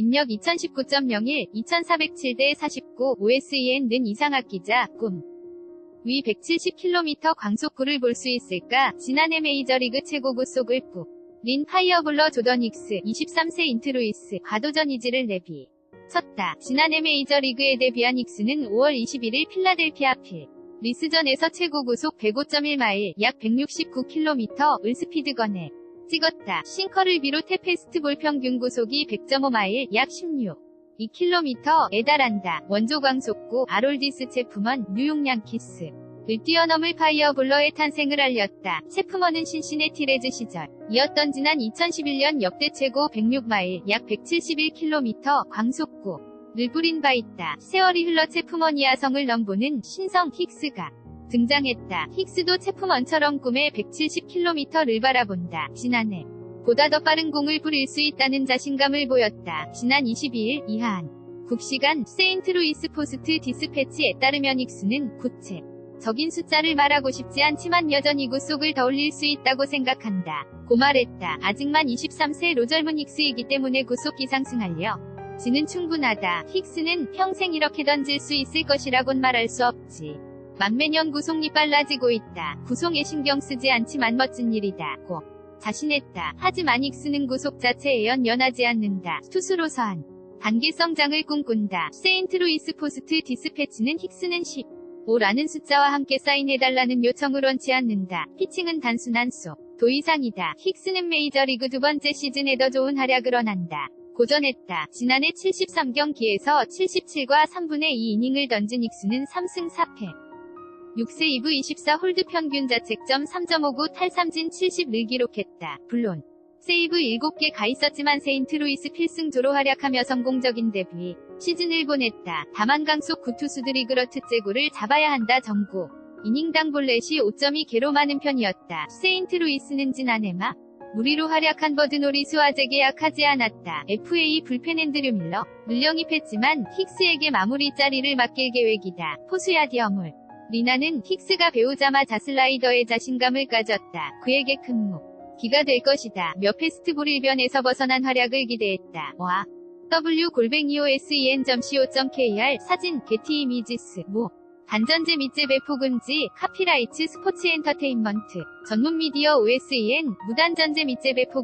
입력 2019.01, 2407대 49, OSEN 는 이상학 기자, 꿈. 위 170km 광속구를 볼 수 있을까? 지난해 메이저리그 최고구 속을 꾹. 린 파이어블러 조던 닉스 23세 인트루이스 과도전 이지를 내비. 쳤다. 지난해 메이저리그에 데뷔한 닉스는 5월 21일 필라델피아 필. 리스전에서 최고 구속 105.1마일 약 169km을 스피드건에 찍었다. 싱커를 비롯해 페스트볼 평균 구속이 100.5마일 약 16. 2km에 달한다. 원조 광속구 아롤디스 체프먼 뉴욕 양키스. 을 뛰어넘을 파이어블러의 탄생을 알렸다. 체프먼은 신시내티 레즈 시절 이었던 지난 2011년 역대 최고 106마일 약 171km 광속구 를 뿌린 바 있다. 세월이 흘러 체프먼이 야성을 넘보는 신성 힉스가 등장했다. 힉스도 체프먼처럼 꿈에 170km를 바라본다. 지난해 보다 더 빠른 공을 부릴 수 있다는 자신감을 보였다. 지난 22일 이한 국시간 세인트루이스 포스트 디스패치에 따르면 힉스는 구체 적인 숫자를 말하고 싶지 않지만 여전히 구 속을 더 올릴 수 있다고 생각한다. 고 말했다. 아직만 23세로 젊은 힉스이기 때문에 구속 기상승하려 지는 충분하다. 힉스는 평생 이렇게 던질 수 있을 것이라곤 말할 수 없지. 만매년 구속이 빨라지고 있다. 구속에 신경 쓰지 않지만 멋진 일이다. 고 자신했다. 하지만 힉스는 구속 자체에 연연하지 않는다. 투수로서 한 단계 성장을 꿈꾼다. 세인트루이스 포스트 디스패치는 힉스는 10. 5라는 숫자와 함께 사인해달라는 요청을 원치 않는다. 피칭은 단순한 소. 도 이상이다. 힉스는 메이저리그 두 번째 시즌에 더 좋은 활약을 원한다. 고전했다. 지난해 73경기에서 77과 3분의 2 이닝을 던진 힉스는 3승 4패. 6세 2부 24 홀드 평균 자책점 3.59 탈삼진 70을 기록했다. 물론 세이브 7개 가 있었지만 세인트 루이스 필승조로 활약하며 성공적인 데뷔 시즌을 보냈다. 다만 강속 구투수들이 그렇듯 제구를 잡아야 한다 정구. 이닝당 볼넷이 5.2개로 많은 편이었다. 세인트 루이스는 지난해 막 무리로 활약한 버드노리스와 재 계약하지 않았다. FA 불펜 앤드류 밀러 물영입했지만 힉스에게 마무리 자리를 맡길 계획이다. 포수야 디 어물 리나는 힉스가 배우자마 자 슬라이더에 자신감을 가졌다. 그에게 큰 목. 기가 될 것이다. 몇 페스트볼 일변에서 벗어난 활약을 기대했다. 와. w-golbeniosen.co.kr 사진 게티 이미지스 모 반전제 밑제 배포 금지 카피라이츠 스포츠 엔터테인먼트 전문 미디어 OSEN 무단전제 밑제 배포